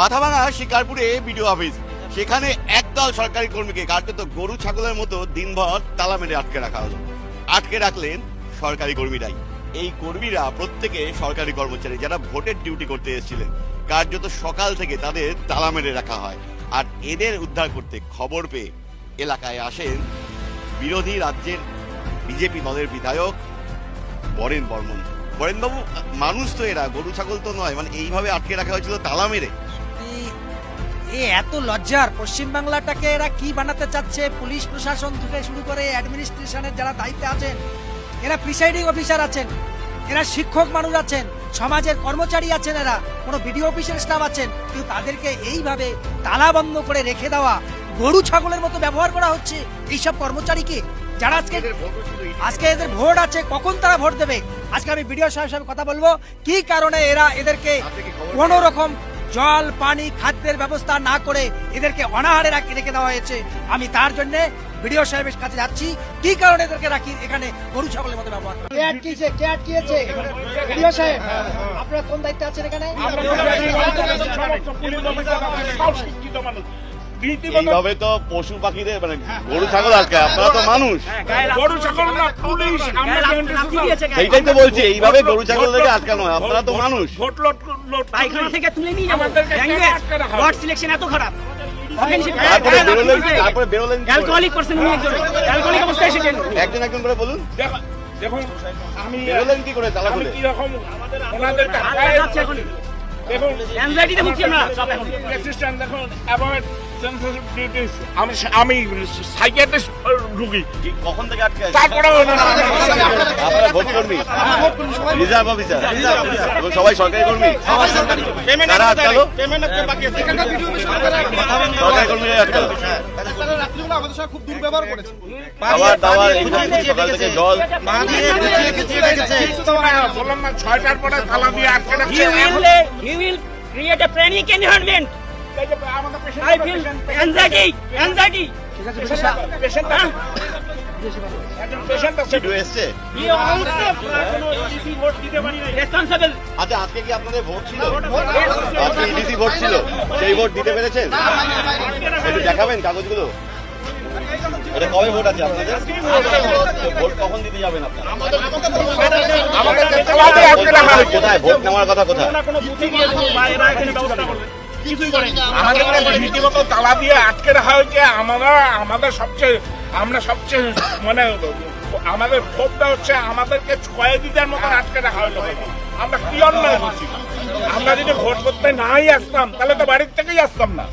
Mathabhanga শিকারপুরে BDO office. সেখানে একদল সরকারি কর্মীকে কার্যত গরু, ছাগলের মতো দিনভর তালা মেরে আটকে রাখা হলো। আটকে রাখলেন সরকারি কর্মীরাই। এই কর্মীরা প্রত্যেকে সরকারি কর্মচারী যারা ভোটের ডিউটি করতে এসেছিলেন। কার্যত সকাল থেকে তাদের তালা মেরে রাখা হয়। আর এদের উদ্ধার করতে খবর পেয়ে এলাকায় আসেন বিরোধী রাজ্যের বিজেপি দলের বিধায়ক বরেন বর্মন। বরেনবাবু, মানুষ তো এরা, গরু, ছাগল তো নয়। মানে এইভাবে আটকে রাখা হয়েছিল তালা মেরে। এ এত লজ্জার পশ্চিমবাংলাটাকে এরা কি বানাতে চাচ্ছে? পুলিশ প্রশাসন থেকে শুরু করে অ্যাডমিনিস্ট্রেশনের যারা দায়িত্বে আছেন এরা প্রিসাইডিং অফিসার আছেন এরা শিক্ষক মানুষ আছেন সমাজের কর্মচারী আছেন এরা কোনো বিডিও অফিসের স্টাফ আছেন কিন্তু তাদেরকে এইভাবে তালা বন্ধ করে রেখে দেওয়া গরু ছাগলের মতো ব্যবহার করা হচ্ছে এইসব কর্মচারীকে? যারা আজকে আজকে এদের ভোট আছে কখন তারা ভোট দেবে? আজকে আমি বিডিও সাহেব সাহেব কথা বলব কি কারণে এরা এদেরকে কোন রকম জল পানি খাদ্যের ব্যবস্থা না করে এদেরকে অনাহারে রাখি রেখে দেওয়া হয়েছে। আমি তার জন্য ভিডিও সাহেবের কাছে যাচ্ছি। কি কারণে এদেরকে রাখি এখানে গরু ছাগলের মতো ব্যবহার করা? কে আটকিয়েছে কে আটকিয়েছে? ভিডিও সাহেব আপনারা কোন দায়িত্ব আছেন এখানে? এইভাবে তো পশু পাখিদের মানে গরু ছাগল আটকে আপনারা তো মানুষ। গরু ছাগল না পুলিশ সেইটাই তো বলছি এইভাবে গরু ছাগল থেকে আটকানো হয় আপনারা তো মানুষ। ভোট লোট লোট পায়খানা থেকে তুলে নিয়ে যাব। আমাদেরকে ব্যাঙ্গে কেন আটকে রাখা হয়? ওয়ার্ড সিলেকশন এত খারাপ। তারপরে বেরোলেন তারপরে বেরোলেন কি করে? অ্যালকোহলিক পার্সন উনি একজন। অ্যালকোহলিক অবস্থায় এসেছেন। একজন একজন করে বলুন। দেখুন আমি বেরোলেন কি করে তালা খুলে? কীরকম ওনাদেরকে আর যাচ্ছে দেখুন অ্যাংজাইটিতে ভুগছি আমরা সব এখন। দেখুন অ্যাভয়েড সেন্সিটিভ ডিউটিস আমি আমি সাইকিয়াট্রিস্ট রুগী কখন থেকে আটকে আছে? তারপরে আপনারা ভোট কর্মী রিজার্ভ অফিসার এবং সবাই সরকারি কর্মী কারা আটকালো সরকারি কর্মীরা আটকালো খাবার দাবার সকাল থেকে জল বললাম না ছয়টার পরে তালা দিয়ে আটকে রাখছে create a panic environment আছে। আচ্ছা আজকে কি আপনাদের ভোট ছিল আজকে ইডিসি ভোট ছিল সেই ভোট দিতে পেরেছেন একটু দেখাবেন কাগজগুলো এটা কবে ভোট আছে আপনাদের ভোট কখন দিতে যাবেন আপনারা। কোথায় ভোট নেওয়ার কথা কোথায় রীতিমত তালা দিয়ে আটকে রাখা হয়েছে। আমরা আমাদের সবচেয়ে আমরা সবচেয়ে মানে আমাদের ক্ষোভটা হচ্ছে আমাদেরকে ছয় দিনের মতো আটকে রাখা হলো। আমরা কি অন্যায় করছি? আমরা যদি ভোট করতে নাই আসতাম তাহলে তো বাড়ির থেকেই আসতাম না।